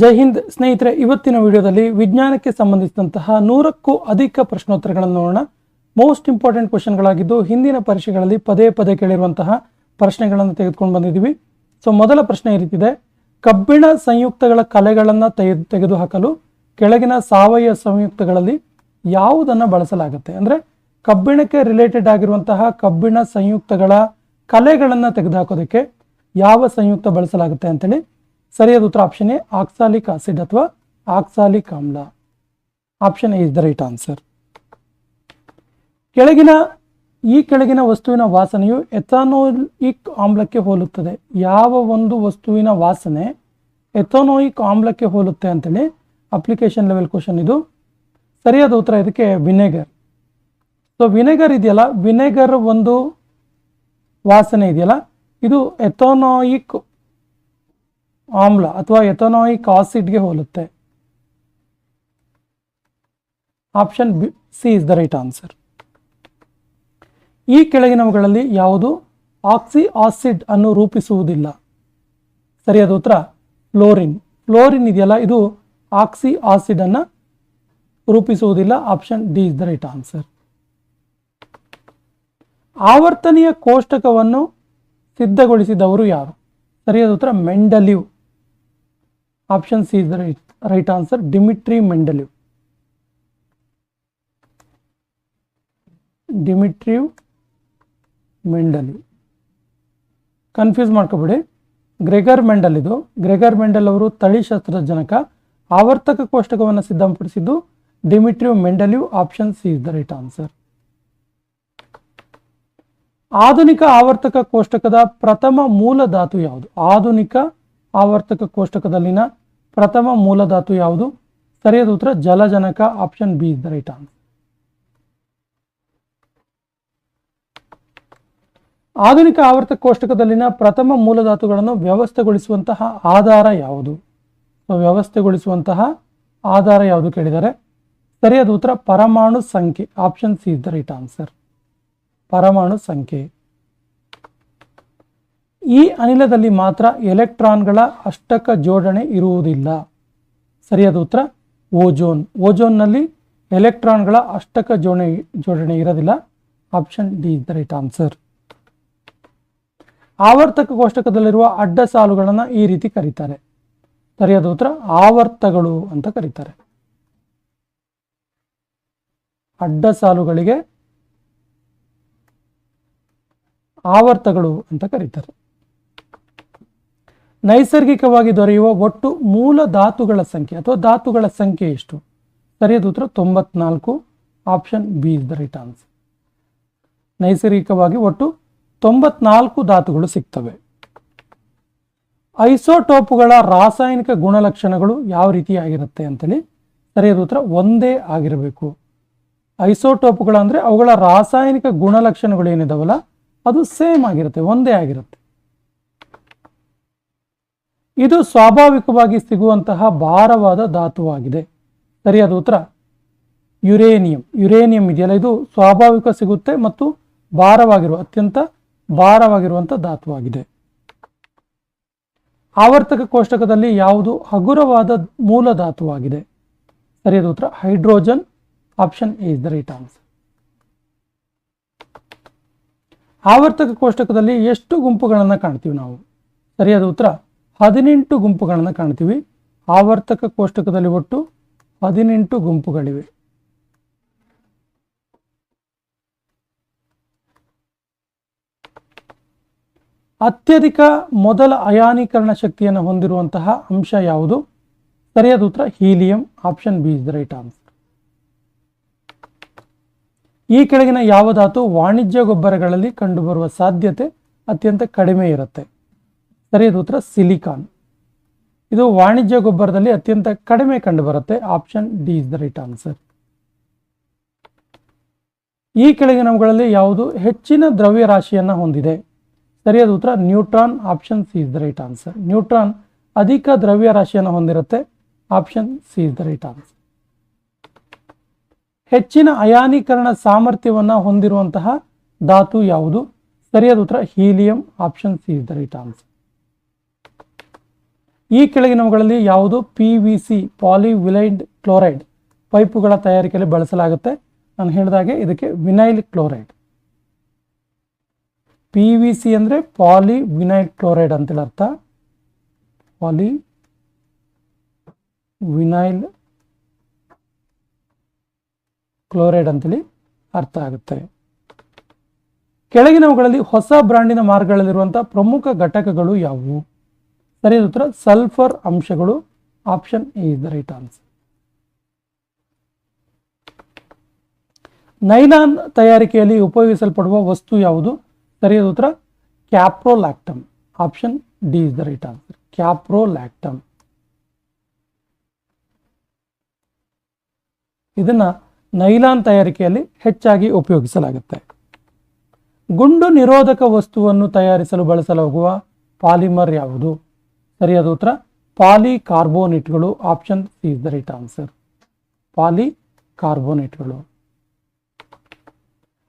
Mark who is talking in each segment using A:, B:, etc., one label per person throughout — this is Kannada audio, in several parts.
A: ಜೈ ಹಿಂದ್ ಸ್ನೇಹಿತರೆ, ಇವತ್ತಿನ ವಿಡಿಯೋದಲ್ಲಿ ವಿಜ್ಞಾನಕ್ಕೆ ಸಂಬಂಧಿಸಿದಂತಹ ನೂರಕ್ಕೂ ಅಧಿಕ ಪ್ರಶ್ನೋತ್ತರಗಳನ್ನು ನೋಡೋಣ. ಮೋಸ್ಟ್ ಇಂಪಾರ್ಟೆಂಟ್ ಕ್ವಶನ್ಗಳಾಗಿದ್ದು ಹಿಂದಿನ ಪರೀಕ್ಷೆಗಳಲ್ಲಿ ಪದೇ ಪದೇ ಕೇಳಿರುವಂತಹ ಪ್ರಶ್ನೆಗಳನ್ನು ತೆಗೆದುಕೊಂಡು ಬಂದಿದ್ದೀವಿ. ಸೊ ಮೊದಲ ಪ್ರಶ್ನೆ ಈ ರೀತಿದೆ ಕಬ್ಬಿಣ ಸಂಯುಕ್ತಗಳ ಕಲೆಗಳನ್ನು ತೆಗೆದು ತೆಗೆದುಹಾಕಲು ಕೆಳಗಿನ ಸಾವಯವ ಸಂಯುಕ್ತಗಳಲ್ಲಿ ಯಾವುದನ್ನು ಬಳಸಲಾಗುತ್ತೆ? ಅಂದರೆ ಕಬ್ಬಿಣಕ್ಕೆ ರಿಲೇಟೆಡ್ ಆಗಿರುವಂತಹ ಕಬ್ಬಿಣ ಸಂಯುಕ್ತಗಳ ಕಲೆಗಳನ್ನು ತೆಗೆದುಹಾಕೋದಕ್ಕೆ ಯಾವ ಸಂಯುಕ್ತ ಬಳಸಲಾಗುತ್ತೆ ಅಂತೇಳಿ ಸರಿಯಾದ ಉತ್ತರ ಆಪ್ಷನ್ ಎ ಆಕ್ಸಾಲಿಕ್ ಆಸಿಡ್ ಅಥವಾ ಆಕ್ಸಾಲಿಕ್ ಆಮ್ಲ option A is the right answer ಕೆಳಗಿನ, ಈ ಕೆಳಗಿನ ವಸ್ತುವಿನ ವಾಸನೆಯು ಎಥಾನೋಯಿಕ್ ಆಮ್ಲಕ್ಕೆ ಹೋಲುತ್ತದೆ. ಯಾವ ಒಂದು ವಸ್ತುವಿನ ವಾಸನೆ ಎಥಾನೋಯಿಕ್ ಆಮ್ಲಕ್ಕೆ ಹೋಲುತ್ತೆ ಅಂತೇಳಿ ಅಪ್ಲಿಕೇಶನ್ ಲೆವೆಲ್ ಕ್ವಶನ್ ಇದು. ಸರಿಯಾದ ಉತ್ತರ ಇದಕ್ಕೆ ವಿನೆಗರ್ ಸೊ ವಿನೆಗರ್ ಇದೆಯಲ್ಲ ವಿನೆಗರ್ ಒಂದು ವಾಸನೆ ಇದೆಯಲ್ಲ, ಇದು ಎಥೋನಾಯಿಕ್ ಆಮ್ಲ ಅಥವಾ ಎಥನಾಯಿಕ್ ಆಸಿಡ್ಗೆ ಹೋಲುತ್ತೆ. Option B, C is the right answer. ಈ ಕೆಳಗಿನವುಗಳಲ್ಲಿ ಯಾವುದು? ಆಕ್ಸಿ ಆಸಿಡ್ ಅನ್ನು ರೂಪಿಸುವುದಿಲ್ಲ. ಸರಿಯಾದ ಉತ್ತರ, ಫ್ಲೋರಿನ್. ಫ್ಲೋರಿನ್ ಇದೆಯಲ್ಲ, ಇದು ಆಕ್ಸಿ ಆಸಿಡ್ ಅನ್ನು ರೂಪಿಸುವುದಿಲ್ಲ. Option D is the right answer. ಆವರ್ತನೀಯ ಕೋಷ್ಟಕವನ್ನು ಸಿದ್ಧಗೊಳಿಸಿದವರು ಯಾರು? ಸರಿಯಾದ ಉತ್ತರ Mendeleev option C is the right answer Dmitri Mendeleev Dmitri Mendeleev confuse ಮಾಡ್ಕೋಬೇಡಿ. ಗ್ರೆಗರ್ ಮೆಂಡಲ್ ಇದು. ಗ್ರೆಗರ್ ಮೆಂಡಲ್ ಅವರು ತಳಿಶಾಸ್ತ್ರದ ಜನಕ ಆವರ್ತಕ ಕೋಷ್ಟಕವನ್ನು ಸಿದ್ಧಪಡಿಸಿದ್ದು. Dmitri Mendeleev option C is the right answer ಆಧುನಿಕ ಆವರ್ತಕ ಕೋಷ್ಟಕದ ಪ್ರಥಮ ಮೂಲ ಧಾತು ಯಾವುದು? ಆಧುನಿಕ ಆವರ್ತಕ ಕೋಷ್ಟಕದಲ್ಲಿನ ಪ್ರಥಮ ಮೂಲ ಧಾತು ಯಾವುದು? ಸರಿಯಾದ ಉತ್ತರ, ಜಲಜನಕ option B is the right answer ಆಧುನಿಕ ಆವರ್ತಕ ಕೋಷ್ಟಕದಲ್ಲಿನ ಪ್ರಥಮ ಮೂಲ ಧಾತುಗಳನ್ನು ವ್ಯವಸ್ಥೆಗೊಳಿಸುವಂತಹ ಆಧಾರ ಯಾವುದು? ವ್ಯವಸ್ಥೆಗೊಳಿಸುವಂತಹ ಆಧಾರ ಯಾವುದು ಕೇಳಿದರೆ? ಸರಿಯಾದ ಉತ್ತರ, ಪರಮಾಣು ಸಂಖ್ಯೆ option C is the right answer ಪರಮಾಣು ಸಂಖ್ಯೆ. ಈ ಅನಿಲದಲ್ಲಿ ಮಾತ್ರ ಎಲೆಕ್ಟ್ರಾನ್ಗಳ ಅಷ್ಟಕ ಜೋಡಣೆ ಇರುವುದಿಲ್ಲ. ಸರಿಯಾದ ಉತ್ತರ? ಓಜೋನ್. ಓಜೋನ್ನಲ್ಲಿ ಎಲೆಕ್ಟ್ರಾನ್ಗಳ ಅಷ್ಟಕ ಜೋಡಣೆ ಜೋಡಣೆ ಇರೋದಿಲ್ಲ. Option D is the right answer. ಆವರ್ತಕ ಕೋಷ್ಟಕದಲ್ಲಿರುವ ಅಡ್ಡ ಸಾಲುಗಳನ್ನು ಈ ರೀತಿ ಕರೀತಾರೆ. ಸರಿಯಾದ ಉತ್ತರ? ಆವರ್ತಗಳು ಅಂತ ಕರೀತಾರೆ. ಅಡ್ಡ ಸಾಲುಗಳಿಗೆ ಆವರ್ತಗಳು ಅಂತ ಕರೀತಾರೆ. ನೈಸರ್ಗಿಕವಾಗಿ ದೊರೆಯುವ ಒಟ್ಟು ಮೂಲ ಧಾತುಗಳ ಸಂಖ್ಯೆ ಅಥವಾ ಧಾತುಗಳ ಸಂಖ್ಯೆ ಎಷ್ಟು? ಸರಿಯಾದ ಉತ್ತರ ತೊಂಬತ್ನಾಲ್ಕು option B is the right answer ನೈಸರ್ಗಿಕವಾಗಿ ಒಟ್ಟು ತೊಂಬತ್ನಾಲ್ಕು ಧಾತುಗಳು ಸಿಗ್ತವೆ. ಐಸೋಟೋಪುಗಳ ರಾಸಾಯನಿಕ ಗುಣಲಕ್ಷಣಗಳು ಯಾವ ರೀತಿಯಾಗಿರುತ್ತೆ ಅಂತೇಳಿ ಸರಿಯಾದ ಉತ್ತರ ಒಂದೇ ಆಗಿರಬೇಕು. ಐಸೋಟೋಪುಗಳ ಅಂದರೆ ಅವುಗಳ ರಾಸಾಯನಿಕ ಗುಣಲಕ್ಷಣಗಳು ಏನಿದಾವಲ್ಲ, ಅದು ಸೇಮ್ ಆಗಿರುತ್ತೆ, ಒಂದೇ ಆಗಿರುತ್ತೆ. ಇದು ಸ್ವಾಭಾವಿಕವಾಗಿ ಸಿಗುವಂತಹ ಭಾರವಾದ ಧಾತುವಾಗಿದೆ. ಸರಿಯಾದ ಉತ್ತರ. ಯುರೇನಿಯಂ. ಯುರೇನಿಯಂ ಇದೆಯಲ್ಲ, ಇದು ಸ್ವಾಭಾವಿಕ ಸಿಗುತ್ತೆ ಮತ್ತು ಭಾರವಾಗಿರುವ, ಅತ್ಯಂತ ಭಾರವಾಗಿರುವಂಥ ಧಾತುವಾಗಿದೆ. ಆವರ್ತಕ ಕೋಷ್ಟಕದಲ್ಲಿ ಯಾವುದು ಹಗುರವಾದ ಮೂಲ ಧಾತುವಾಗಿದೆ? ಸರಿಯಾದ ಉತ್ತರ. Hydrogen, option A is the right answer. ಆವರ್ತಕ ಕೋಷ್ಟಕದಲ್ಲಿ ಎಷ್ಟು ಗುಂಪುಗಳನ್ನು ಕಾಣ್ತೀವಿ ನಾವು? ಸರಿಯಾದ ಉತ್ತರ. ಹದಿನೆಂಟು ಗುಂಪುಗಳನ್ನು ಕಾಣ್ತೀವಿ. ಆವರ್ತಕ ಕೋಷ್ಟಕದಲ್ಲಿ ಒಟ್ಟು ಹದಿನೆಂಟು ಗುಂಪುಗಳಿವೆ. ಅತ್ಯಧಿಕ ಮೊದಲ ಅಯಾನೀಕರಣ ಶಕ್ತಿಯನ್ನು ಹೊಂದಿರುವಂತಹ ಅಂಶ ಯಾವುದು? ಸರಿಯಾದ ಉತ್ತರ helium, option B is the right answer. ಈ ಕೆಳಗಿನ ಯಾವ ಧಾತು ವಾಣಿಜ್ಯ ಗೊಬ್ಬರಗಳಲ್ಲಿ ಕಂಡುಬರುವ ಸಾಧ್ಯತೆ ಅತ್ಯಂತ ಕಡಿಮೆ ಇರುತ್ತೆ. ಸರಿಯಾದ ಉತ್ತರ ಸಿಲಿಕಾನ್. ಇದು ವಾಣಿಜ್ಯ ಗೊಬ್ಬರದಲ್ಲಿ ಅತ್ಯಂತ ಕಡಿಮೆ ಕಂಡುಬರುತ್ತೆ. Option D is the right answer ಈ ಕೆಳಗಿನವುಗಳಲ್ಲಿ ಯಾವುದು ಹೆಚ್ಚಿನ ದ್ರವ್ಯರಾಶಿಯನ್ನು ಹೊಂದಿದೆ? ಸರಿಯಾದ ಉತ್ತರ neutron. Option C is the right answer neutron ಅಧಿಕ ದ್ರವ್ಯರಾಶಿಯನ್ನು ಹೊಂದಿರುತ್ತೆ. Option C is the right answer ಹೆಚ್ಚಿನ ಅಯಾನೀಕರಣ ಸಾಮರ್ಥ್ಯವನ್ನು ಹೊಂದಿರುವಂತಹ ಧಾತು ಯಾವುದು? ಸರಿಯಾದ ಉತ್ತರ helium. Option C is the right answer ಈ ಕೆಳಗಿನವುಗಳಲ್ಲಿ ಯಾವುದು? P V C polyvinyl chloride ಪೈಪುಗಳ ತಯಾರಿಕೆಯಲ್ಲಿ ಬಳಸಲಾಗುತ್ತೆ. ನಾನು ಹೇಳಿದಾಗೆ ಇದಕ್ಕೆ vinyl chloride P V C ಅಂದರೆ ಪಾಲಿ ವಿನೈಲ್ ಕ್ಲೋರೈಡ್ ಅಂತೇಳಿ ಅರ್ಥ. ಪಾಲಿ ವಿನೈಲ್ ಕ್ಲೋರೈಡ್ ಅಂತೇಳಿ ಅರ್ಥ ಆಗುತ್ತೆ. ಕೆಳಗಿನವುಗಳಲ್ಲಿ ಹೊಸ ಬ್ರ್ಯಾಂಡಿನ ಮಾರ್ಗಗಳಲ್ಲಿರುವಂತಹ ಪ್ರಮುಖ ಘಟಕಗಳು ಯಾವುವು? ಸರಿಯಾದ ಉತ್ತರ ಸಲ್ಫರ್ ಅಂಶಗಳು option A is the right answer nylon ತಯಾರಿಕೆಯಲ್ಲಿ ಉಪಯೋಗಿಸಲ್ಪಡುವ ವಸ್ತು ಯಾವುದು? ಸರಿಯಾದ ಉತ್ತರ caprolactam option D is the right answer caprolactam ಇದನ್ನ ನೈಲಾನ್ ತಯಾರಿಕೆಯಲ್ಲಿ ಹೆಚ್ಚಾಗಿ ಉಪಯೋಗಿಸಲಾಗುತ್ತೆ. ಗುಂಡು ನಿರೋಧಕ ವಸ್ತುವನ್ನು ತಯಾರಿಸಲು ಬಳಸಲಾಗುವ ಪಾಲಿಮರ್ ಯಾವುದು? ಸರಿಯಾದ ಉತ್ತರ, ಪಾಲಿಕಾರ್ಬೋನೇಟ್ಗಳು option C is the right answer ಪಾಲಿಕಾರ್ಬೋನೇಟ್ಗಳು.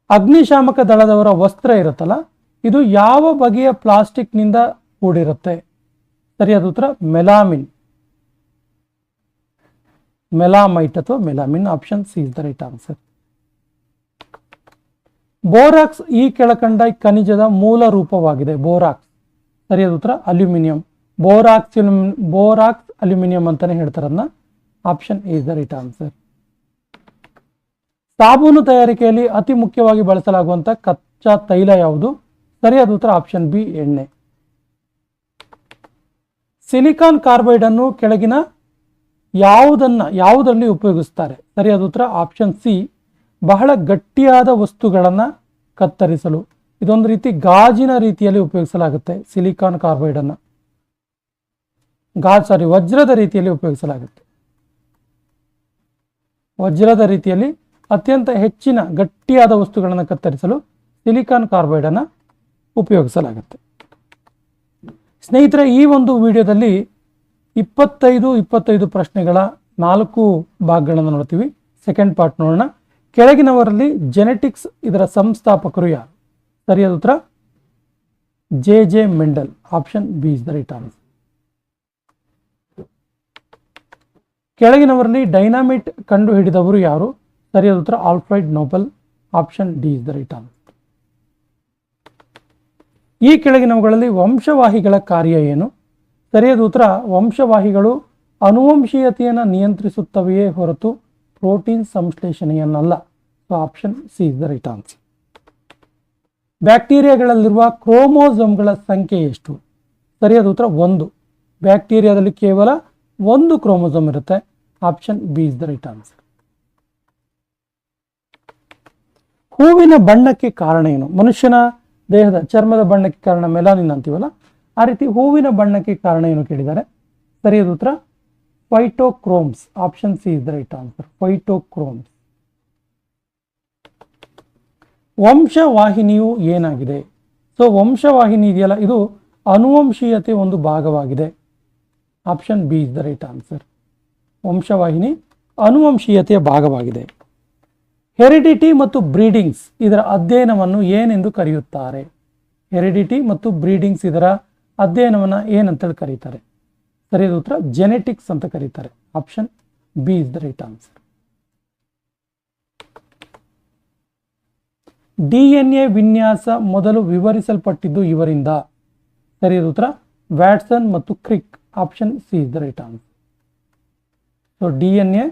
A: ಅಗ್ನಿಶಾಮಕ ದಳದವರ ವಸ್ತ್ರ ಇರುತ್ತಲ್ಲ, ಇದು ಯಾವ ಬಗೆಯ ಪ್ಲಾಸ್ಟಿಕ್ನಿಂದ ಕೂಡಿರುತ್ತೆ? ಸರಿಯಾದ ಉತ್ತರ, ಮೆಲಾಮಿನ್. ಮೆಲಾಮೈಟ್ ಅಥವಾ melamine option C is the right answer borax ಈ ಕೆಳಕಂಡ ಖನಿಜದ ಮೂಲ ರೂಪವಾಗಿದೆ, ಬೋರಾಕ್ಸ್. ಸರಿಯಾದ ಉತ್ತರ, ಅಲ್ಯೂಮಿನಿಯಂ. ಬೋರಾಕ್ಸ್ ಬೋರಾಕ್ಸ್ ಅಲ್ಯೂಮಿನಿಯಂ ಅಂತಾನೆ ಹೇಳ್ತಾರೆ ಅದನ್ನ option is the right answer ಸಾಬೂನು ತಯಾರಿಕೆಯಲ್ಲಿ ಅತಿ ಮುಖ್ಯವಾಗಿ ಬಳಸಲಾಗುವಂತ ಕಚ್ಚಾ ತೈಲ ಯಾವುದು? ಸರಿಯಾದ ಉತ್ತರ ಆಪ್ಷನ್ ಬಿ ಎಣ್ಣೆ. ಸಿಲಿಕಾನ್ ಕಾರ್ಬೈಡ್ ಅನ್ನು ಕೆಳಗಿನ ಯಾವುದನ್ನ ಯಾವುದರಲ್ಲಿ ಉಪಯೋಗಿಸ್ತಾರೆ? ಸರಿಯಾದ ಉತ್ತರ ಆಪ್ಷನ್ ಸಿ ಬಹಳ ಗಟ್ಟಿಯಾದ ವಸ್ತುಗಳನ್ನು ಕತ್ತರಿಸಲು. ಇದೊಂದು ರೀತಿ ಗಾಜಿನ ರೀತಿಯಲ್ಲಿ ಉಪಯೋಗಿಸಲಾಗುತ್ತೆ ಸಿಲಿಕಾನ್ ಕಾರ್ಬೈಡ್ ಗಾಜ್ ಸಾರಿ ವಜ್ರದ ರೀತಿಯಲ್ಲಿ ಉಪಯೋಗಿಸಲಾಗುತ್ತೆ. ವಜ್ರದ ರೀತಿಯಲ್ಲಿ ಅತ್ಯಂತ ಹೆಚ್ಚಿನ ಗಟ್ಟಿಯಾದ ವಸ್ತುಗಳನ್ನು ಕತ್ತರಿಸಲು ಸಿಲಿಕಾನ್ ಕಾರ್ಬೈಡ್ ಅನ್ನ ಉಪಯೋಗಿಸಲಾಗುತ್ತೆ. ಸ್ನೇಹಿತರೆ, ಈ ಒಂದು ವಿಡಿಯೋದಲ್ಲಿ ಇಪ್ಪತ್ತೈದು ಇಪ್ಪತ್ತೈದು ಪ್ರಶ್ನೆಗಳ ನಾಲ್ಕು ಭಾಗಗಳನ್ನು ನೋಡ್ತೀವಿ. ಸೆಕೆಂಡ್ ಪಾರ್ಟ್ ನೋಡೋಣ. ಕೆಳಗಿನವರಲ್ಲಿ ಜೆನೆಟಿಕ್ಸ್ ಇದರ ಸಂಸ್ಥಾಪಕರು ಯಾರು? ಸರಿಯಾದ ಉತ್ತರ? J J Mendel. Option B is the right answer. ಕೆಳಗಿನವರಲ್ಲಿ dynamite ಕಂಡು ಹಿಡಿದವರು ಯಾರು? ಸರಿಯಾದ ಉತ್ತರ, Alfred Nobel, option D is the right answer. ಈ ಕೆಳಗಿನವುಗಳಲ್ಲಿ ವಂಶವಾಹಿಗಳ ಕಾರ್ಯ ಏನು? ಸರಿಯಾದ ಉತ್ತರ, ವಂಶವಾಹಿಗಳು ಅನುವಂಶೀಯತೆಯನ್ನು ನಿಯಂತ್ರಿಸುತ್ತವೆಯೇ ಹೊರತು protein ಸಂಶ್ಲೇಷಣೆಯನ್ನಲ್ಲ. So option C is the right answer ಬ್ಯಾಕ್ಟೀರಿಯಾಗಳಲ್ಲಿರುವ ಕ್ರೋಮೋಸೋಮ್ಗಳ ಸಂಖ್ಯೆ ಎಷ್ಟು? ಸರಿಯಾದ ಉತ್ತರ, ಒಂದು. ಬ್ಯಾಕ್ಟೀರಿಯಾದಲ್ಲಿ ಕೇವಲ ಒಂದು ಕ್ರೋಮೋಸೋಮ್ ಇರುತ್ತೆ. Option B is the right answer ಹೂವಿನ ಬಣ್ಣಕ್ಕೆ ಕಾರಣ ಏನು? ಮನುಷ್ಯನ ದೇಹದ ಚರ್ಮದ ಬಣ್ಣಕ್ಕೆ ಕಾರಣ ಮೆಲಾನಿನ್ ಅಂತೀವಲ್ಲ? ಆ ರೀತಿ ಹೂವಿನ ಬಣ್ಣಕ್ಕೆ ಕಾರಣ ಏನು ಕೇಳಿದ್ದಾರೆ? ಸರಿಯಾದ ಉತ್ತರ? Phytochromes option C is the right answer phytochromes ವಂಶವಾಹಿನಿಯು ಏನಾಗಿದೆ? ಸೊ ವಂಶವಾಹಿನಿ ಇದೆಯಲ್ಲ, ಇದು ಅನುವಂಶೀಯತೆ ಒಂದು ಭಾಗವಾಗಿದೆ. Option B is the right answer. ವಂಶವಾಹಿನಿ ಅನುವಂಶೀಯತೆಯ ಭಾಗವಾಗಿದೆ. ಹೆರಿಡಿಟಿ ಮತ್ತು ಬ್ರೀಡಿಂಗ್ಸ್ ಇದರ ಅಧ್ಯಯನವನ್ನು ಏನೆಂದು ಕರೆಯುತ್ತಾರೆ? ಹೆರಿಡಿಟಿ ಮತ್ತು ಬ್ರೀಡಿಂಗ್ಸ್ ಇದರ ಅಧ್ಯಯನವನ್ನು ಏನಂತೇಳಿ ಕರೀತಾರೆ? ಸರಿಯಾದ ಉತ್ತರ ಜೆನೆಟಿಕ್ಸ್ ಅಂತ ಕರೀತಾರೆ. Option B is the right answer. D N A ವಿನ್ಯಾಸ ಮೊದಲು ವಿವರಿಸಲ್ಪಟ್ಟಿದ್ದು ಇವರಿಂದ. ಸರಿಯಾದ ಉತ್ತರ ವ್ಯಾಟ್ಸನ್ ಮತ್ತು Crick. Option C is the right answer so D N A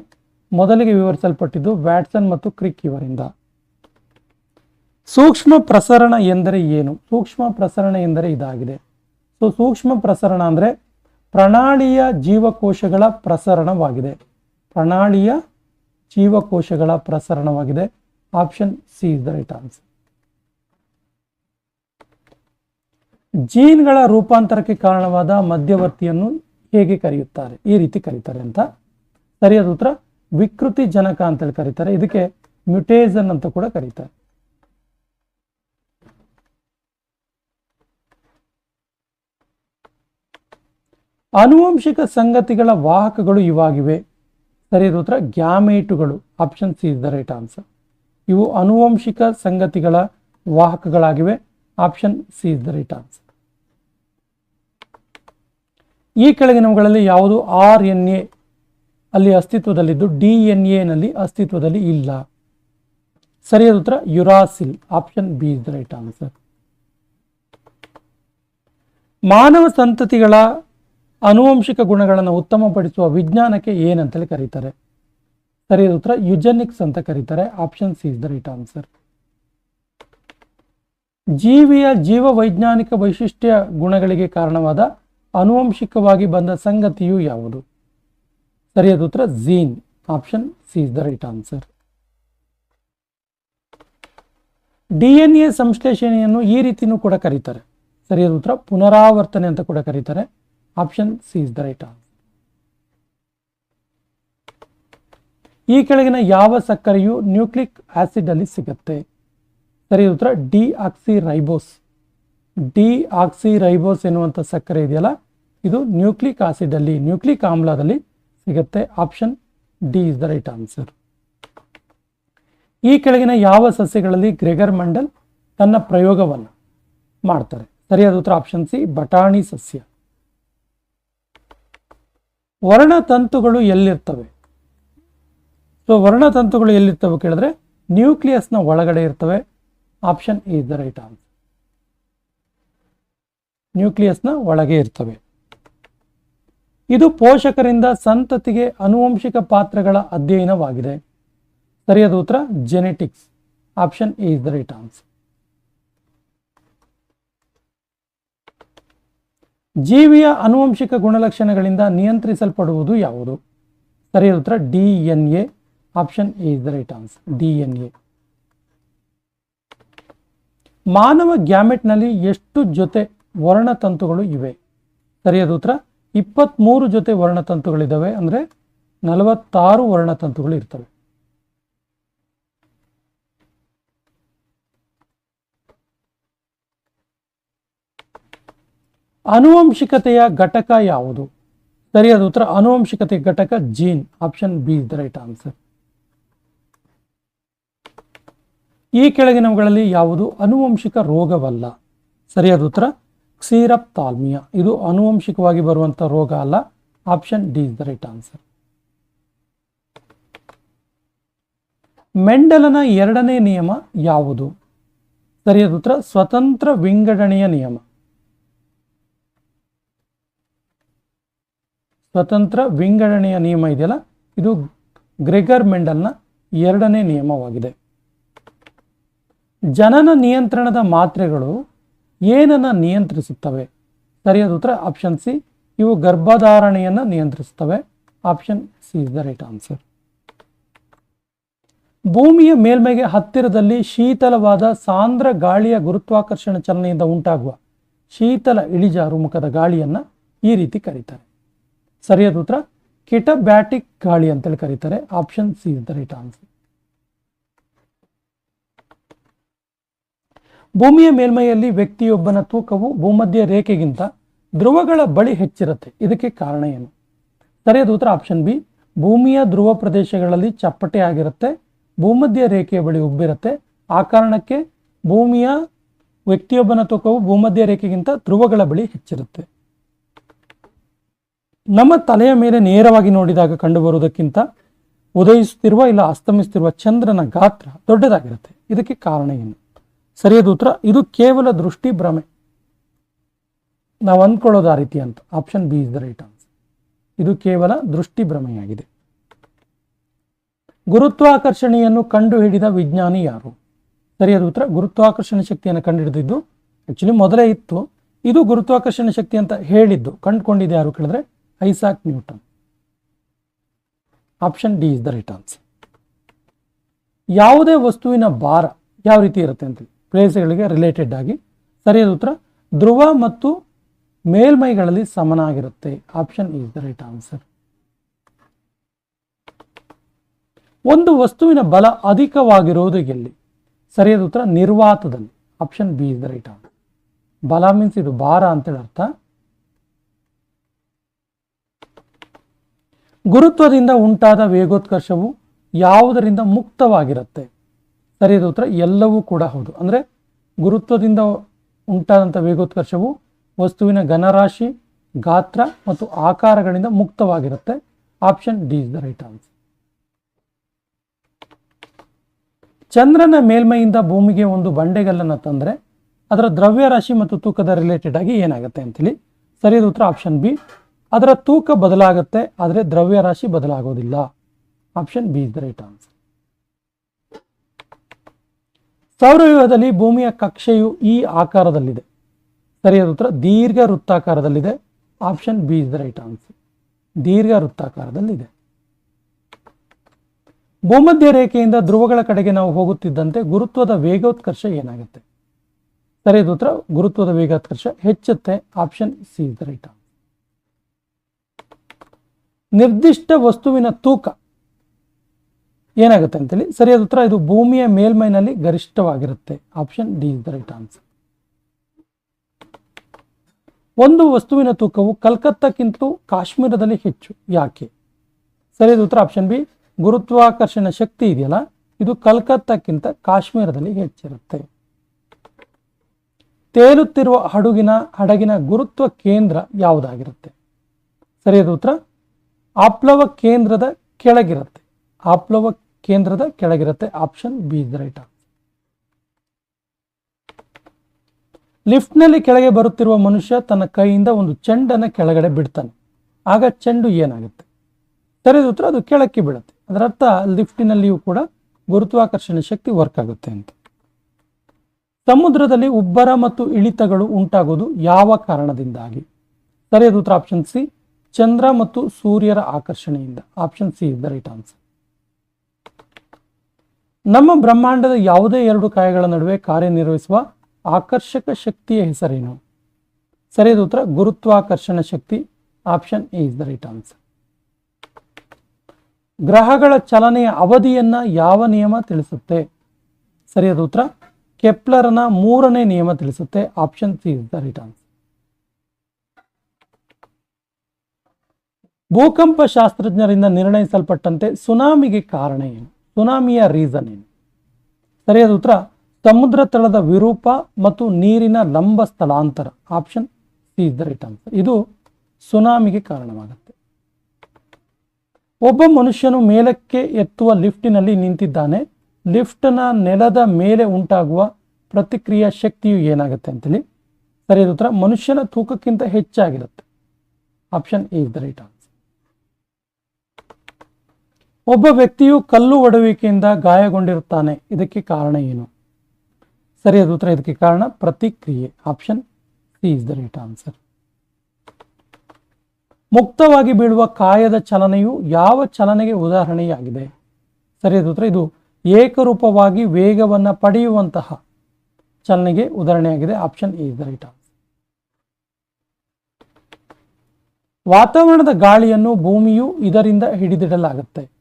A: ಮೊದಲಿಗೆ ವಿವರಿಸಲ್ಪಟ್ಟಿದ್ದು ವ್ಯಾಟ್ಸನ್ ಮತ್ತು ಕ್ರಿಕ್ ಇವರಿಂದ. ಸೂಕ್ಷ್ಮ ಪ್ರಸರಣ ಎಂದರೆ ಏನು? ಸೂಕ್ಷ್ಮ ಪ್ರಸರಣ ಎಂದರೆ ಇದಾಗಿದೆ. ಸೊ ಸೂಕ್ಷ್ಮ ಪ್ರಸರಣ ಅಂದರೆ ಪ್ರಣಾಳಿಯ ಜೀವಕೋಶಗಳ ಪ್ರಸರಣವಾಗಿದೆ. ಪ್ರಣಾಳಿಯ ಜೀವಕೋಶಗಳ ಪ್ರಸರಣವಾಗಿದೆ. Option C is the right answer ಜೀನ್ಗಳ ರೂಪಾಂತರಕ್ಕೆ ಕಾರಣವಾದ ಮಧ್ಯವರ್ತಿಯನ್ನು ಹೇಗೆ ಕರೆಯುತ್ತಾರೆ? ಈ ರೀತಿ ಕರೀತಾರೆ ಅಂತ. ಸರಿಯಾದ ಉತ್ತರ, ವಿಕೃತಿ ಜನಕ ಅಂತೇಳಿ ಕರೀತಾರೆ. ಇದಕ್ಕೆ ಮ್ಯುಟೇಜನ್ ಅಂತ ಕೂಡ ಕರೀತಾರೆ. ಆನುವಂಶಿಕ ಸಂಗತಿಗಳ ವಾಹಕಗಳು ಇವಾಗಿವೆ. ಸರಿಯಾದ ಉತ್ತರ, ಗ್ಯಾಮೇಟುಗಳು, option C is the right answer. ಇವು ಅನುವಂಶಿಕ ಸಂಗತಿಗಳ ವಾಹಕಗಳಾಗಿವೆ. Option C is the right answer. ಈ ಕೆಳಗಿನವುಗಳಲ್ಲಿ ಯಾವುದು? ಆರ್ ಎನ್ ಎ ಅಲ್ಲಿ ಅಸ್ತಿತ್ವದಲ್ಲಿದ್ದು ಡಿ ಎನ್ ಎನಲ್ಲಿ ಅಸ್ತಿತ್ವದಲ್ಲಿ ಇಲ್ಲ. ಸರಿಯಾದ ಉತ್ತರ uracil. Option B is the right answer. ಮಾನವ ಸಂತತಿಗಳ ಆನುವಂಶಿಕ ಗುಣಗಳನ್ನು ಉತ್ತಮಪಡಿಸುವ ವಿಜ್ಞಾನಕ್ಕೆ ಏನಂತೇಳಿ ಕರೀತಾರೆ? ಸರಿಯಾದ ಉತ್ತರ ಯುಜೆನಿಕ್ಸ್ ಅಂತ ಕರೀತಾರೆ. Option C is the right answer. ಜೀವಿಯ ವೈಜ್ಞಾನಿಕ ವೈಶಿಷ್ಟ್ಯ ಗುಣಗಳಿಗೆ ಕಾರಣವಾದ ಆನುವಂಶಿಕವಾಗಿ ಬಂದ ಸಂಗತಿಯು ಯಾವುದು? ಸರಿಯಾದ ಉತ್ತರ gene option C is the right answer. D N A ಸಂಶ್ಲೇಷಣೆಯನ್ನು ಈ ರೀತಿಯೂ ಕೂಡ ಕರೀತಾರೆ. ಸರಿಯಾದ ಉತ್ತರ, ಪುನರಾವರ್ತನೆ ಅಂತ ಕೂಡ ಕರೀತಾರೆ. Option C is the right answer. ಈ ಕೆಳಗಿನ ಯಾವ ಸಕ್ಕರೆಯು ನ್ಯೂಕ್ಲಿಕ್ ಆಸಿಡ್ ಅಲ್ಲಿ ಸಿಗುತ್ತೆ? ಸರಿಯಾದ ಉತ್ತರ, deoxyribose deoxyribose ಎನ್ನುವಂಥ ಸಕ್ಕರೆ ಇದೆಯಲ್ಲ, ಇದು ನ್ಯೂಕ್ಲಿಕ್ ಆಸಿಡಲ್ಲಿ, ನ್ಯೂಕ್ಲಿಕ್ ಆಮ್ಲದಲ್ಲಿ ಸಿಗುತ್ತೆ. Option D is the right answer. ಈ ಕೆಳಗಿನ ಯಾವ ಸಸ್ಯಗಳಲ್ಲಿ ಗ್ರೆಗರ್ ಮಂಡಲ್ ತನ್ನ ಪ್ರಯೋಗವನ್ನು ಮಾಡ್ತಾರೆ? ಸರಿಯಾದ ಉತ್ತರ ಆಪ್ಷನ್ ಸಿ, ಬಟಾಣಿ ಸಸ್ಯ. ವರ್ಣತಂತುಗಳು ಎಲ್ಲಿರ್ತವೆ? ಸೊ ವರ್ಣತಂತುಗಳು ಎಲ್ಲಿರ್ತವೆ ಕೇಳಿದ್ರೆ ನ್ಯೂಕ್ಲಿಯಸ್ನ ಒಳಗಡೆ ಇರ್ತವೆ. Option is the right answer. ನ್ಯೂಕ್ಲಿಯಸ್ನ ಒಳಗೆ ಇರ್ತವೆ. ಇದು ಪೋಷಕರಿಂದ ಸಂತತಿಗೆ ಅನುವಂಶಿಕ ಪಾತ್ರಗಳ ಅಧ್ಯಯನವಾಗಿದೆ. ಸರಿಯಾದ ಉತ್ತರ genetics option is the right answer ಜೀವಿಯ ಅನುವಂಶಿಕ ಗುಣಲಕ್ಷಣಗಳಿಂದ ನಿಯಂತ್ರಿಸಲ್ಪಡುವುದು ಯಾವುದು? ಸರಿಯಾದ ಉತ್ತರ, D N A. Option is the right answer D N A. ಮಾನವ ಗ್ಯಾಮೆಟ್ನಲ್ಲಿ ಎಷ್ಟು ಜೊತೆ ವರ್ಣತಂತುಗಳು ಇವೆ. ಸರಿಯಾದ ಉತ್ತರ? ಇಪ್ಪತ್ತ್ಮೂರು ಜೊತೆ ವರ್ಣತಂತುಗಳಿದ್ದಾವೆ ಅಂದರೆ ನಲವತ್ತಾರು ವರ್ಣತಂತುಗಳು ಇರ್ತವೆ. ಅನುವಂಶಿಕತೆಯ ಘಟಕ ಯಾವುದು? ಸರಿಯಾದ ಉತ್ತರ ಅನುವಂಶಿಕತೆ ಘಟಕ gene, option B is the right answer. ಈ ಕೆಳಗಿನವುಗಳಲ್ಲಿ ಯಾವುದು? ಅನುವಂಶಿಕ ರೋಗವಲ್ಲ. ಸರಿಯಾದ ಉತ್ತರ? ಕ್ಷೀರಪ್ತಾಲ್ಮಿಯಾ ಇದು ಅನುವಂಶಿಕವಾಗಿ ಬರುವಂಥ ರೋಗ ಅಲ್ಲ. Option D is the right answer. ಮೆಂಡಲನ ಎರಡನೇ ನಿಯಮ ಯಾವುದು? ಸರಿಯಾದ ಉತ್ತರ, ಸ್ವತಂತ್ರ ವಿಂಗಡಣೆಯ ನಿಯಮ. ಸ್ವತಂತ್ರ ವಿಂಗಡಣೆಯ ನಿಯಮ ಇದೆಯಲ್ಲ? ಇದು ಗ್ರೆಗರ್ ಮೆಂಡಲ್ನ ಎರಡನೇ ನಿಯಮವಾಗಿದೆ. ಜನನ ನಿಯಂತ್ರಣದ ಮಾತ್ರೆಗಳು ಏನನ್ನ ನಿಯಂತ್ರಿಸುತ್ತವೆ? ಸರಿಯಾದ ಉತ್ತರ ಆಪ್ಷನ್ ಸಿ ಇವು ಗರ್ಭಧಾರಣೆಯನ್ನು ನಿಯಂತ್ರಿಸುತ್ತವೆ. Option C is the right answer ಭೂಮಿಯ ಮೇಲ್ಮೈಗೆ ಹತ್ತಿರದಲ್ಲಿ ಶೀತಲವಾದ ಸಾಂದ್ರ ಗಾಳಿಯ ಗುರುತ್ವಾಕರ್ಷಣ ಚಲನೆಯಿಂದ ಉಂಟಾಗುವ ಶೀತಲ ಇಳಿಜಾರು ಮುಖದ ಗಾಳಿಯನ್ನ ಈ ರೀತಿ ಕರೀತಾರೆ. ಸರಿಯಾದ ಉತ್ತರ ಕಿಟಬ್ಯಾಟಿಕ್ ಗಾಳಿ ಅಂತೇಳಿ ಕರೀತಾರೆ. Option C is the right answer ಭೂಮಿಯ ಮೇಲ್ಮೈಯಲ್ಲಿ ವ್ಯಕ್ತಿಯೊಬ್ಬನ ತೂಕವು ಭೂಮಧ್ಯ ರೇಖೆಗಿಂತ ಧ್ರುವಗಳ ಬಳಿ ಹೆಚ್ಚಿರುತ್ತೆ. ಇದಕ್ಕೆ ಕಾರಣ ಏನು? ಸರಿಯಾದ ಉತ್ತರ ಆಪ್ಷನ್ ಬಿ ಭೂಮಿಯ ಧ್ರುವ ಪ್ರದೇಶಗಳಲ್ಲಿ ಚಪ್ಪಟೆ ಆಗಿರುತ್ತೆ, ಭೂಮಧ್ಯ ರೇಖೆಯ ಬಳಿ ಉಬ್ಬಿರುತ್ತೆ. ಆ ಕಾರಣಕ್ಕೆ ಭೂಮಿಯ ವ್ಯಕ್ತಿಯೊಬ್ಬನ ತೂಕವು ಭೂಮಧ್ಯ ರೇಖೆಗಿಂತ ಧ್ರುವಗಳ ಬಳಿ ಹೆಚ್ಚಿರುತ್ತೆ. ನಮ್ಮ ತಲೆಯ ಮೇಲೆ ನೇರವಾಗಿ ನೋಡಿದಾಗ ಕಂಡುಬರುವುದಕ್ಕಿಂತ ಉದಯಿಸುತ್ತಿರುವ ಇಲ್ಲ ಅಸ್ತಮಿಸುತ್ತಿರುವ ಚಂದ್ರನ ಗಾತ್ರ ದೊಡ್ಡದಾಗಿರುತ್ತೆ. ಇದಕ್ಕೆ ಕಾರಣ ಏನು? ಸರಿಯಾದ ಉತ್ತರ? ಇದು ಕೇವಲ ದೃಷ್ಟಿ ಭ್ರಮೆ. ನಾವು ಅಂದ್ಕೊಳ್ಳೋದು ಆ ರೀತಿ ಅಂತ. Option B is the right answer ಇದು ಕೇವಲ ದೃಷ್ಟಿ ಭ್ರಮೆಯಾಗಿದೆ. ಗುರುತ್ವಾಕರ್ಷಣೆಯನ್ನು ಕಂಡುಹಿಡಿದ ವಿಜ್ಞಾನಿ ಯಾರು? ಸರಿಯಾದ ಉತ್ತರ, ಗುರುತ್ವಾಕರ್ಷಣೆ ಶಕ್ತಿಯನ್ನು ಕಂಡುಹಿಡಿದಿದ್ದು ಆಕ್ಚುಲಿ ಮೊದಲೇ ಇತ್ತು. ಇದು ಗುರುತ್ವಾಕರ್ಷಣೆ ಶಕ್ತಿ ಅಂತ ಹೇಳಿದ್ದು, ಕಂಡುಕೊಂಡಿದ್ದು ಯಾರು ಕೇಳಿದ್ರೆ? Isaac Newton. Option D is the right answer ಯಾವುದೇ ವಸ್ತುವಿನ ಭಾರ ಯಾವ ರೀತಿ ಇರುತ್ತೆ ಅಂತ ಪ್ಲೇಸ್ಗಳಿಗೆ ರಿಲೇಟೆಡ್ ಆಗಿ. ಸರಿಯಾದ ಉತ್ತರ, ಧ್ರುವ ಮತ್ತು ಮೇಲ್ಮೈಗಳಲ್ಲಿ ಸಮನಾಗಿರುತ್ತೆ. Option is the right answer ಒಂದು ವಸ್ತುವಿನ ಬಲ ಅಧಿಕವಾಗಿರುವುದು ಎಲ್ಲಿ? ಸರಿಯಾದ ಉತ್ತರ, ನಿರ್ವಾತದಲ್ಲಿ. Option B is the right answer ಬಲ ಮೀನ್ಸ್ ಇದು ಭಾರ ಅಂತೇಳಿ ಅರ್ಥ. ಗುರುತ್ವದಿಂದ ಉಂಟಾದ ವೇಗೋತ್ಕರ್ಷವು ಯಾವುದರಿಂದ ಮುಕ್ತವಾಗಿರುತ್ತೆ? ಸರಿಯಾದ ಉತ್ತರ ಎಲ್ಲವೂ ಕೂಡ ಹೌದು. ಅಂದರೆ ಗುರುತ್ವದಿಂದ ಉಂಟಾದಂಥ ವೇಗೋತ್ಕರ್ಷವು ವಸ್ತುವಿನ ಘನರಾಶಿ, ಗಾತ್ರ ಮತ್ತು ಆಕಾರಗಳಿಂದ ಮುಕ್ತವಾಗಿರುತ್ತೆ. Option D is the right answer ಚಂದ್ರನ ಮೇಲ್ಮೈಯಿಂದ ಭೂಮಿಗೆ ಒಂದು ಬಂಡೆಗಲ್ಲನ್ನು ತಂದರೆ ಅದರ ದ್ರವ್ಯರಾಶಿ ಮತ್ತು ತೂಕದ ರಿಲೇಟೆಡ್ ಆಗಿ ಏನಾಗುತ್ತೆ ಅಂತೇಳಿ ಸರಿಯಾದ ಉತ್ತರ ಆಪ್ಷನ್ ಬಿ ಅದರ ತೂಕ ಬದಲಾಗುತ್ತೆ, ಆದರೆ ದ್ರವ್ಯರಾಶಿ ಬದಲಾಗೋದಿಲ್ಲ. Option B is the right answer ಸೌರವ್ಯೂಹದಲ್ಲಿ ಭೂಮಿಯ ಕಕ್ಷೆಯು ಈ ಆಕಾರದಲ್ಲಿದೆ. ಸರಿಯಾದ ಉತ್ತರ, ದೀರ್ಘ ವೃತ್ತಾಕಾರದಲ್ಲಿದೆ. Option B is the right answer ದೀರ್ಘ ವೃತ್ತಾಕಾರದಲ್ಲಿದೆ. ಭೂಮಧ್ಯ ರೇಖೆಯಿಂದ ಧ್ರುವಗಳ ಕಡೆಗೆ ನಾವು ಹೋಗುತ್ತಿದ್ದಂತೆ ಗುರುತ್ವದ ವೇಗೋತ್ಕರ್ಷ ಏನಾಗುತ್ತೆ? ಸರಿಯಾದ ಉತ್ತರ, ಗುರುತ್ವದ ವೇಗೋತ್ಕರ್ಷ ಹೆಚ್ಚುತ್ತೆ. Option C is the right answer ನಿರ್ದಿಷ್ಟ ವಸ್ತುವಿನ ತೂಕ ಏನಾಗುತ್ತೆ ಅಂತೇಳಿ ಸರಿಯಾದ ಉತ್ತರ, ಇದು ಭೂಮಿಯ ಮೇಲ್ಮೈನಲ್ಲಿ ಗರಿಷ್ಠವಾಗಿರುತ್ತೆ. Option D is the right answer ಒಂದು ವಸ್ತುವಿನ ತೂಕವು ಕಲ್ಕತ್ತಾಕ್ಕಿಂತಲೂ ಕಾಶ್ಮೀರದಲ್ಲಿ ಹೆಚ್ಚು. ಯಾಕೆ? ಸರಿಯಾದ ಉತ್ತರ ಆಪ್ಷನ್ ಬಿ ಗುರುತ್ವಾಕರ್ಷಣ ಶಕ್ತಿ ಇದೆಯಲ್ಲ, ಇದು ಕಲ್ಕತ್ತಾಕ್ಕಿಂತ ಕಾಶ್ಮೀರದಲ್ಲಿ ಹೆಚ್ಚಿರುತ್ತೆ. ತೇಲುತ್ತಿರುವ ಹಡಗಿನ ಹಡಗಿನ ಗುರುತ್ವ ಕೇಂದ್ರ ಯಾವುದಾಗಿರುತ್ತೆ? ಸರಿಯಾದ ಉತ್ತರ. ಆಪ್ಲವ ಕೇಂದ್ರದ ಕೆಳಗಿರುತ್ತೆ. ಆಪ್ಲವ ಕೇಂದ್ರದ ಕೆಳಗಿರುತ್ತೆ ಆಪ್ಷನ್ ಬಿ ಇಸ್ ರೈಟ್. ಲಿಫ್ಟ್ನಲ್ಲಿ ಕೆಳಗೆ ಬರುತ್ತಿರುವ ಮನುಷ್ಯ ತನ್ನ ಕೈಯಿಂದ ಒಂದು ಚೆಂಡನ್ನು ಕೆಳಗಡೆ ಬಿಡ್ತಾನೆ. ಆಗ ಚೆಂಡು ಏನಾಗುತ್ತೆ? ಸರಿಯಾದ ಉತ್ತರ ಅದು ಕೆಳಕ್ಕೆ ಬೀಳುತ್ತೆ. ಅದರ ಅರ್ಥ ಲಿಫ್ಟಿನಲ್ಲಿಯೂ ಕೂಡ ಗುರುತ್ವಾಕರ್ಷಣ ಶಕ್ತಿ ವರ್ಕ್ ಆಗುತ್ತೆ ಅಂತ. ಸಮುದ್ರದಲ್ಲಿ ಉಬ್ಬರ ಮತ್ತು ಇಳಿತಗಳು ಉಂಟಾಗುವುದು ಯಾವ ಕಾರಣದಿಂದಾಗಿ? ಸರಿಯಾದ ಉತ್ತರ ಆಪ್ಷನ್ ಸಿ, ಚಂದ್ರ ಮತ್ತು ಸೂರ್ಯರ ಆಕರ್ಷಣೆಯಿಂದ. Option C is the right answer. ನಮ್ಮ ಬ್ರಹ್ಮಾಂಡದ ಯಾವುದೇ ಎರಡು ಕಾಯಗಳ ನಡುವೆ ಕಾರ್ಯನಿರ್ವಹಿಸುವ ಆಕರ್ಷಕ ಶಕ್ತಿಯ ಹೆಸರೇನು? ಸರಿಯಾದ ಉತ್ತರ, ಗುರುತ್ವಾಕರ್ಷಣ ಶಕ್ತಿ option A is the right answer ಗ್ರಹಗಳ ಚಲನೆಯ ಅವಧಿಯನ್ನ ಯಾವ ನಿಯಮ ತಿಳಿಸುತ್ತೆ? ಸರಿಯಾದ ಉತ್ತರ, ಕೆಪ್ಲರ್ನ ಮೂರನೇ ನಿಯಮ ತಿಳಿಸುತ್ತೆ option C is the right answer ಭೂಕಂಪ ಶಾಸ್ತ್ರಜ್ಞರಿಂದ ನಿರ್ಣಯಿಸಲ್ಪಟ್ಟಂತೆ ಸುನಾಮಿಗೆ ಕಾರಣ ಏನು? ಸುನಾಮಿಯ ರೀಸನ್ ಏನು? ಸರಿಯಾದ ಉತ್ತರ, ಸಮುದ್ರ ತಳದ ವಿರೂಪ ಮತ್ತು ನೀರಿನ ಲಂಬ ಸ್ಥಳಾಂತರ. Option C is the right answer ಇದು ಸುನಾಮಿಗೆ ಕಾರಣವಾಗುತ್ತೆ. ಒಬ್ಬ ಮನುಷ್ಯನು ಮೇಲಕ್ಕೆ ಎತ್ತುವ ಲಿಫ್ಟಿನಲ್ಲಿ ನಿಂತಿದ್ದಾನೆ. ಲಿಫ್ಟ್ನ ನೆಲದ ಮೇಲೆ ಉಂಟಾಗುವ ಪ್ರತಿಕ್ರಿಯಾ ಶಕ್ತಿಯು ಏನಾಗುತ್ತೆ ಅಂತೇಳಿ? ಸರಿಯಾದ ಉತ್ತರ, ಮನುಷ್ಯನ ತೂಕಕ್ಕಿಂತ ಹೆಚ್ಚಾಗಿರುತ್ತೆ. Option A is the right answer ಒಬ್ಬ ವ್ಯಕ್ತಿಯು ಕಲ್ಲು ಒಡವಿಕೆಯಿಂದ ಗಾಯಗೊಂಡಿರುತ್ತಾನೆ. ಇದಕ್ಕೆ ಕಾರಣ ಏನು? ಸರಿಯಾದ ಉತ್ತರ. ಇದಕ್ಕೆ ಕಾರಣ ಪ್ರತಿಕ್ರಿಯೆ. Option C is the right answer. ಮುಕ್ತವಾಗಿ ಬೀಳುವ ಕಾಯದ ಚಲನೆಯು ಯಾವ ಚಲನೆಗೆ ಉದಾಹರಣೆಯಾಗಿದೆ? ಸರಿಯಾದ ಉತ್ತರ. ಇದು ಏಕರೂಪವಾಗಿ ವೇಗವನ್ನು ಪಡೆಯುವಂತಹ ಚಲನೆಗೆ ಉದಾಹರಣೆಯಾಗಿದೆ. Option is the right answer. ವಾತಾವರಣದ ಗಾಳಿಯನ್ನು ಭೂಮಿಯು ಇದರಿಂದ ಹಿಡಿದಿಡಲಾಗುತ್ತೆ.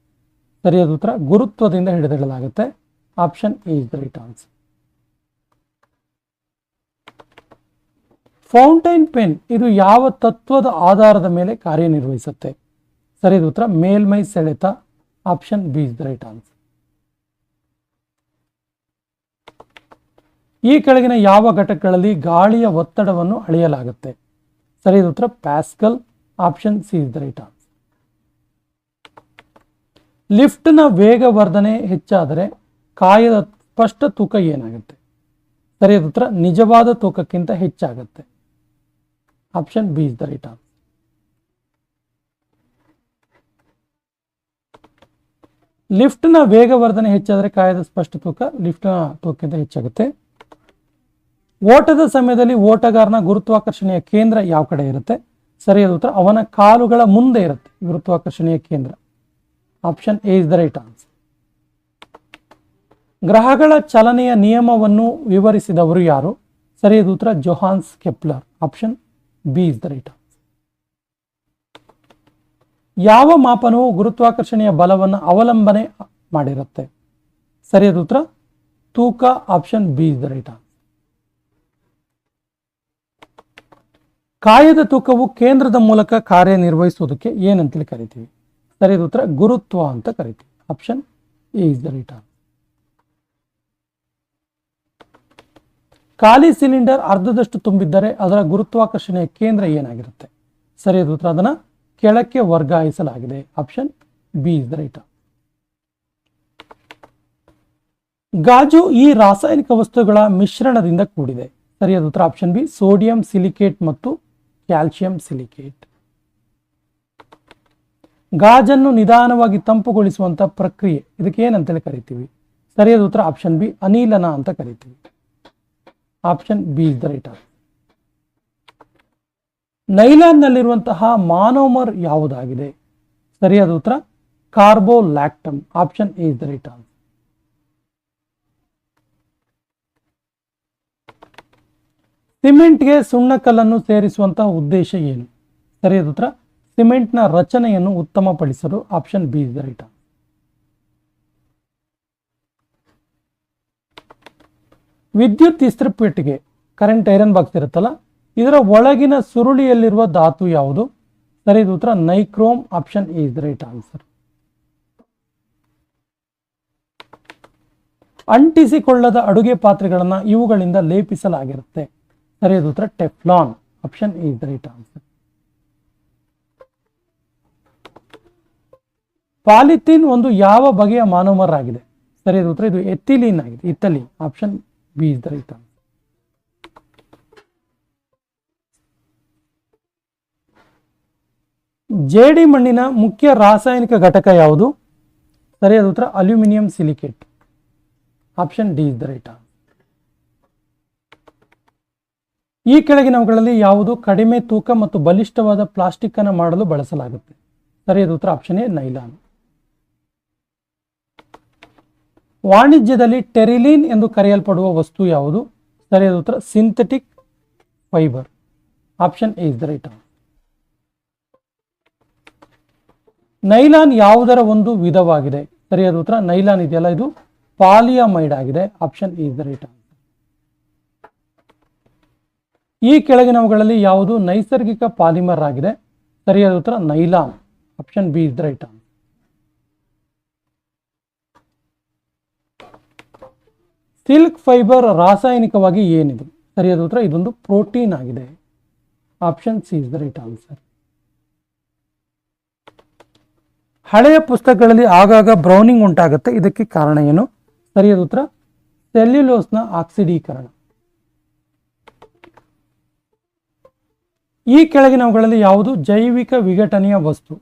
A: ಸರಿಯಾದ ಉತ್ತರ, ಗುರುತ್ವದಿಂದ ಹಿಡಿದಿಡಲಾಗುತ್ತೆ. Option is the right answer fountain pen ಇದು ಯಾವ ತತ್ವದ ಆಧಾರದ ಮೇಲೆ ಕಾರ್ಯನಿರ್ವಹಿಸುತ್ತೆ? ಸರಿಯಾದ ಉತ್ತರ, ಮೇಲ್ಮೈ ಸೆಳೆತ. Option B is the right answer ಈ ಕೆಳಗಿನ ಯಾವ ಘಟಕಗಳಲ್ಲಿ ಗಾಳಿಯ ಒತ್ತಡವನ್ನು ಅಳೆಯಲಾಗುತ್ತೆ? ಸರಿಯಾದ ಉತ್ತರ pascal option C is the right answer ಲಿಫ್ಟ್ನ ವೇಗವರ್ಧನೆ ಹೆಚ್ಚಾದರೆ ಕಾಯದ ಸ್ಪಷ್ಟ ತೂಕ ಏನಾಗುತ್ತೆ? ಸರಿಯಾದ ಉತ್ತರ, ನಿಜವಾದ ತೂಕಕ್ಕಿಂತ ಹೆಚ್ಚಾಗುತ್ತೆ. Option B is the right answer. ಲಿಫ್ಟ್ನ ವೇಗವರ್ಧನೆ ಹೆಚ್ಚಾದರೆ ಕಾಯದ ಸ್ಪಷ್ಟ ತೂಕ, ಲಿಫ್ಟ್ನ ತೂಕಕ್ಕಿಂತ ಹೆಚ್ಚಾಗುತ್ತೆ. ಓಟದ ಸಮಯದಲ್ಲಿ ಓಟಗಾರನ ಗುರುತ್ವಾಕರ್ಷಣೆಯ ಕೇಂದ್ರ ಯಾವ ಕಡೆ ಇರುತ್ತೆ? ಸರಿಯಾದ ಉತ್ತರ, ಅವನ ಕಾಲುಗಳ ಮುಂದೆ ಇರುತ್ತೆ ಗುರುತ್ವಾಕರ್ಷಣೆಯ ಕೇಂದ್ರ. Option A is the right answer ಗ್ರಹಗಳ ಚಲನೆಯ ನಿಯಮವನ್ನು ವಿವರಿಸಿದವರು ಯಾರು? ಸರಿಯಾದ ಉತ್ತರ Johannes Kepler. Option B is the right answer ಯಾವ ಮಾಪನವು ಗುರುತ್ವಾಕರ್ಷಣೆಯ ಬಲವನ್ನು ಅವಲಂಬನೆ ಮಾಡಿರುತ್ತೆ? ಸರಿಯಾದ ಉತ್ತರ ತೂಕ. Option B is the right answer ಕಾಯದ ತೂಕವು ಕೇಂದ್ರದ ಮೂಲಕ ಕಾರ್ಯನಿರ್ವಹಿಸುವುದಕ್ಕೆ ಏನಂತೇಳಿ ಕರಿತೀವಿ? ಸರಿಯಾದ ಉತ್ತರ ಗುರುತ್ವ ಅಂತ ಕರಿತೀವಿ. Option A is the right an ಖಾಲಿ ಸಿಲಿಂಡರ್ ಅರ್ಧದಷ್ಟು ತುಂಬಿದ್ದರೆ ಅದರ ಗುರುತ್ವಾಕರ್ಷಣೆಯ ಕೇಂದ್ರ ಏನಾಗಿರುತ್ತೆ? ಸರಿಯಾದ ಉತ್ತರ ಅದನ್ನು ಕೆಳಕ್ಕೆ ವರ್ಗಾಯಿಸಲಾಗಿದೆ. Option B is the right ಗಾಜು ಈ ರಾಸಾಯನಿಕ ವಸ್ತುಗಳ ಮಿಶ್ರಣದಿಂದ ಕೂಡಿದೆ. ಸರಿಯಾದ ಉತ್ತರ ಆಪ್ಷನ್ ಬಿ ಸೋಡಿಯಂ ಸಿಲಿಕೇಟ್ ಮತ್ತು ಕ್ಯಾಲ್ಸಿಯಂ ಸಿಲಿಕೇಟ್ ಗಾಜನ್ನು ನಿಧಾನವಾಗಿ ತಂಪುಗೊಳಿಸುವಂತ ಪ್ರಕ್ರಿಯೆ. ಇದಕ್ಕೆ ಏನಂತೇಳಿ ಕರಿತೀವಿ? ಸರಿಯಾದ ಉತ್ತರ ಆಪ್ಷನ್ ಬಿ ಅನಿಲನ ಅಂತ ಕರಿತೀವಿ. Option B is the right ನೈಲಾನ್ನಲ್ಲಿರುವಂತಹ monomer ಯಾವುದಾಗಿದೆ? ಸರಿಯಾದ ಉತ್ತರ, caprolactam. Option A is the right answer ಸಿಮೆಂಟ್ಗೆ ಸುಣ್ಣಕಲ್ಲನ್ನು ಸೇರಿಸುವಂತಹ ಉದ್ದೇಶ ಏನು? ಸರಿಯಾದ ಉತ್ತರ ಸಿಮೆಂಟ್ನ ರಚನೆಯನ್ನು ಉತ್ತಮಪಡಿಸಲು ಆಪ್ಷನ್ ಬಿ ಇಸ್ ರೈಟ್ ವಿದ್ಯುತ್ ಇಸ್ತ್ರಿಪೆಟ್ಟಿಗೆ ಕರೆಂಟ್ ಐರನ್ ಬಾಕ್ಸ್ ಇರುತ್ತಲ್ಲ, ಇದರ ಒಳಗಿನ ಸುರುಳಿಯಲ್ಲಿರುವ ಧಾತು ಯಾವುದು? ಸರಿಯಾದ ಉತ್ತರ nichrome option the right answer ಅಂಟಿಸಿಕೊಳ್ಳದ ಅಡುಗೆ ಪಾತ್ರೆಗಳನ್ನು ಇವುಗಳಿಂದ ಲೇಪಿಸಲಾಗಿರುತ್ತೆ. ಸರಿಯಾದ ಉತ್ತರ Teflon option the right answer polythene ಒಂದು ಯಾವ ಬಗೆಯ ಮಾನೋಮರ್ ಆಗಿದೆ ಸರಿಯಾದ ಉತ್ತರ, ಇದು ಎಥಿಲೀನ್ ಆಗಿದೆ. ಇತ್ತಲಿ ಆಪ್ಷನ್ ಬಿ ಇಸ್ ದ ಜೇಡಿ ಮಣ್ಣಿನ ಮುಖ್ಯ ರಾಸಾಯನಿಕ ಘಟಕ ಯಾವುದು? ಸರಿಯಾದ ಉತ್ತರ, aluminium silicate. Option D is the right ಈ ಕೆಳಗಿನವುಗಳಲ್ಲಿ ಯಾವುದು ಕಡಿಮೆ ತೂಕ ಮತ್ತು ಬಲಿಷ್ಠವಾದ ಪ್ಲಾಸ್ಟಿಕ್ ಅನ್ನು ಮಾಡಲು ಬಳಸಲಾಗುತ್ತೆ? ಸರಿಯಾದ ಉತ್ತರ, ಆಪ್ಷನ್ ಎ, ನೈಲಾನ್. ವಾಣಿಜ್ಯದಲ್ಲಿ ಟೆರಿಲಿನ್ ಎಂದು ಕರೆಯಲ್ಪಡುವ ವಸ್ತು ಯಾವುದು? ಸರಿಯಾದ ಉತ್ತರ, synthetic fibre. Option A is the right nylon ಯಾವುದರ ಒಂದು ವಿಧವಾಗಿದೆ? ಸರಿಯಾದ ಉತ್ತರ, ನೈಲಾನ್ ಇದೆಯಲ್ಲ, ಇದು ಪಾಲಿಯಮೈಡ್ ಆಗಿದೆ. ಆಪ್ಷನ್ ಇಸ್ ದ ರೈಟ್ ಈ ಕೆಳಗಿನವುಗಳಲ್ಲಿ ಯಾವುದು? ನೈಸರ್ಗಿಕ ಪಾಲಿಮರ್ ಆಗಿದೆ. ಸರಿಯಾದ ಉತ್ತರ, nylon. Option B is the right answer. Silk fibre ರಾಸಾಯನಿಕವಾಗಿ ಏನಿದು? ಸರಿಯಾದ ಉತ್ತರ, ಇದೊಂದು ಪ್ರೋಟೀನ್ ಆಗಿದೆ. Option C is the right answer. ಹಳೆಯ ಪುಸ್ತಕಗಳಲ್ಲಿ ಆಗಾಗ ಬ್ರೌನಿಂಗ್ ಉಂಟಾಗುತ್ತೆ. ಇದಕ್ಕೆ ಕಾರಣ ಏನು? ಸರಿಯಾದ ಉತ್ತರ, ಸೆಲ್ಯುಲೋಸ್ನ ಆಕ್ಸಿಡೀಕರಣ. ಈ ಕೆಳಗಿನವುಗಳಲ್ಲಿ ಯಾವುದು? ಜೈವಿಕ ವಿಘಟನೆಯ ವಸ್ತು.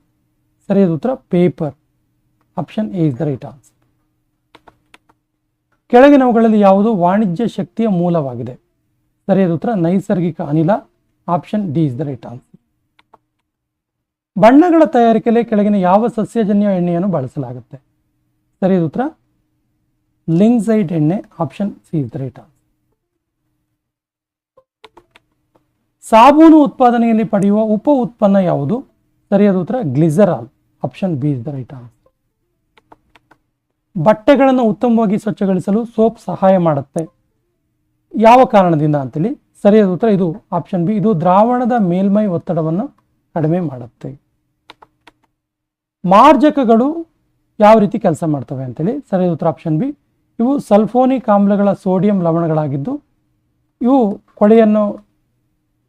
A: ಸರಿಯಾದ ಉತ್ತರ, paper. Option A is the right answer. ಕೆಳಗಿನವುಗಳಲ್ಲಿ ಯಾವುದು? ವಾಣಿಜ್ಯ ಶಕ್ತಿಯ ಮೂಲವಾಗಿದೆ. ಸರಿಯಾದ ಉತ್ತರ, ನೈಸರ್ಗಿಕ ಅನಿಲ option D is the right answer ಬಣ್ಣಗಳ ತಯಾರಿಕೆಯಲ್ಲಿ ಕೆಳಗಿನ ಯಾವ ಸಸ್ಯಜನ್ಯ ಎಣ್ಣೆಯನ್ನು ಬಳಸಲಾಗುತ್ತೆ? ಸರಿಯಾದ ಉತ್ತರ, ಲಿಂಗ್ಸೈಡ್ ಎಣ್ಣೆ option C is the right answer ಸಾಬೂನು ಉತ್ಪಾದನೆಯಲ್ಲಿ ಪಡೆಯುವ ಉಪ ಉತ್ಪನ್ನ ಯಾವುದು? ಸರಿಯಾದ ಉತ್ತರ, glycerol option B is the right answer ಬಟ್ಟೆಗಳನ್ನು ಉತ್ತಮವಾಗಿ ಸ್ವಚ್ಛಗೊಳಿಸಲು ಸೋಪ್ ಸಹಾಯ ಮಾಡುತ್ತೆ. ಯಾವ ಕಾರಣದಿಂದ ಅಂತೇಳಿ ಸರಿಯಾದ ಉತ್ತರ ಇದು ಆಪ್ಷನ್ ಬಿ ಇದು ದ್ರಾವಣದ ಮೇಲ್ಮೈ ಒತ್ತಡವನ್ನು ಕಡಿಮೆ ಮಾಡುತ್ತೆ. ಮಾರ್ಜಕಗಳು ಯಾವ ರೀತಿ ಕೆಲಸ ಮಾಡ್ತವೆ ಅಂತೇಳಿ ಸರಿಯಾದ ಉತ್ತರ ಆಪ್ಷನ್ ಬಿ ಇವು ಸಲ್ಫೋನಿಕ್ ಆಮ್ಲಗಳ ಸೋಡಿಯಂ ಲವಣಗಳಾಗಿದ್ದು ಇವು ಕೊಳೆಯನ್ನು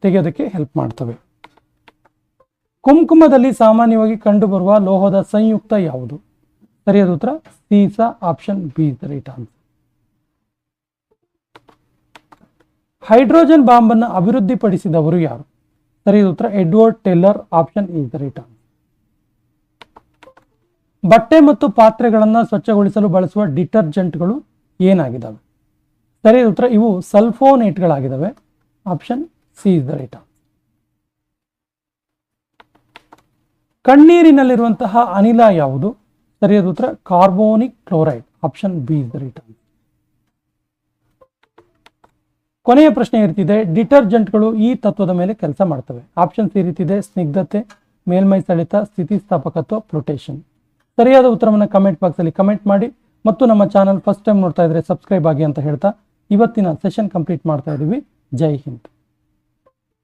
A: ತೆಗೆಯೋದಕ್ಕೆ ಹೆಲ್ಪ್ ಮಾಡ್ತವೆ. ಕುಂಕುಮದಲ್ಲಿ ಸಾಮಾನ್ಯವಾಗಿ ಕಂಡುಬರುವ ಲೋಹದ ಸಂಯುಕ್ತ ಯಾವುದು? ಸರಿಯಾದ ಉತ್ತರ? ಸೀಸಾ option B the right answer hydrogen bomb ಅನ್ನು ಅಭಿವೃದ್ಧಿಪಡಿಸಿದವರು ಯಾರು? ಸರಿಯಾದ ಉತ್ತರ, Edward Teller option is the right answer ಬಟ್ಟೆ ಮತ್ತು ಪಾತ್ರೆಗಳನ್ನು ಸ್ವಚ್ಛಗೊಳಿಸಲು ಬಳಸುವ ಡಿಟರ್ಜೆಂಟ್ಗಳು ಏನಾಗಿದ್ದಾವೆ ಸರಿಯಾದ ಉತ್ತರ, ಇವು ಸಲ್ಫೋನೇಟ್ಗಳಾಗಿದ್ದಾವೆ option C is the right answer ಕಣ್ಣೀರಿನಲ್ಲಿರುವಂತಹ ಅನಿಲ ಯಾವುದು? ಸರಿಯಾದ ಉತ್ತರ carbonic chloride option B is the right answer ಕೊನೆಯ ಪ್ರಶ್ನೆ ಇರ್ತಿದೆ ಡಿಟರ್ಜೆಂಟ್ಗಳು ಈ ತತ್ವದ ಮೇಲೆ ಕೆಲಸ ಮಾಡ್ತವೆ. ಆಪ್ಷನ್ ಸಿ ರೀತಿದೆ ಸ್ನಿಗ್ಧತೆ, ಮೇಲ್ಮೈ ಸೆಳೆತ, ಸ್ಥಿತಿಸ್ಥಾಪಕತ್ವ ಪ್ರೊಟೇಷನ್ ಸರಿಯಾದ ಉತ್ತರವನ್ನು ಕಮೆಂಟ್ ಬಾಕ್ಸಲ್ಲಿ ಕಮೆಂಟ್ ಮಾಡಿ ಮತ್ತು ನಮ್ಮ ಚಾನಲ್ ಫಸ್ಟ್ ಟೈಮ್ ನೋಡ್ತಾ ಇದ್ರೆ ಸಬ್ಸ್ಕ್ರೈಬ್ ಆಗಿ ಅಂತ ಹೇಳ್ತಾ ಇವತ್ತಿನ ಸೆಷನ್ ಕಂಪ್ಲೀಟ್ ಮಾಡ್ತಾ ಇದ್ದೀವಿ ಜೈ ಹಿಂದ್.